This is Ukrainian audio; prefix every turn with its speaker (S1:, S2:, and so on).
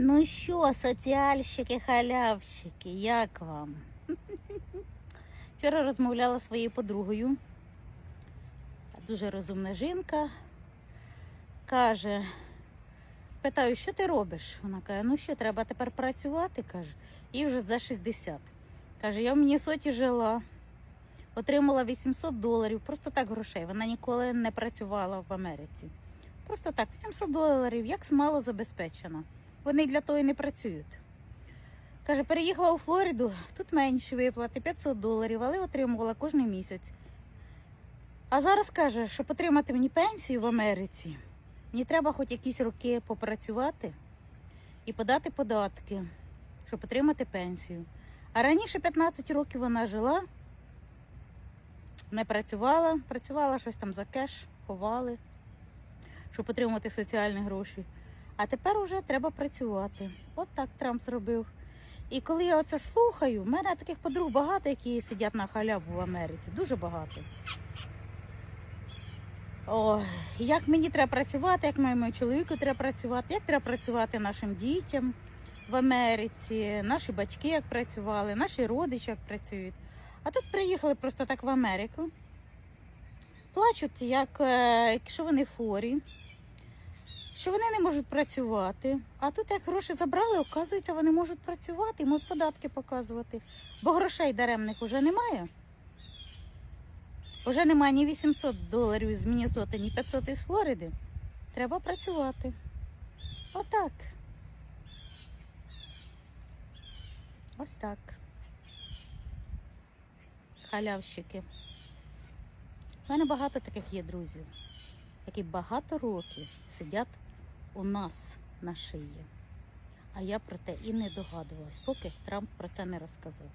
S1: Ну що, соціальщики, халявщики, як вам? Вчора розмовляла зі своєю подругою. Дуже розумна жінка. Каже, питаю, що ти робиш? Вона каже, ну що, треба тепер працювати, каже, їй вже за 60. Каже, я в Міннесоті жила, отримала 800 доларів, просто так грошей. Вона ніколи не працювала в Америці. Просто так, 800 доларів, як смало забезпечена. Вони для того і не працюють. Каже, переїхала у Флориду, тут менші виплати, 500 доларів, але отримувала кожен місяць. А зараз каже, щоб отримати мені пенсію в Америці, мені треба хоч якісь роки попрацювати і подати податки, щоб отримати пенсію. А раніше 15 років вона жила, не працювала, працювала щось там за кеш, ховали, щоб отримати соціальні гроші. А тепер уже треба працювати. От так Трамп зробив. І коли я оце слухаю, в мене таких подруг багато, які сидять на халяву в Америці. Дуже багато. О, як мені треба працювати, як моєму чоловіку треба працювати, як треба працювати нашим дітям в Америці, наші батьки як працювали, наші родичі як працюють. А тут приїхали просто так в Америку. Плачуть, як е, якщо вони хворі, що вони не можуть працювати. А тут як гроші забрали, оказується, вони можуть працювати можуть податки показувати. Бо грошей даремних вже немає. Вже немає ні 800 доларів з Міннесоти, ні 500 із Флориди. Треба працювати. Отак. Ось так. Халявщики. У мене багато таких є друзів, які багато років сидять у нас на шиї. А я про те і не догадувалась, поки Трамп про це не розказав.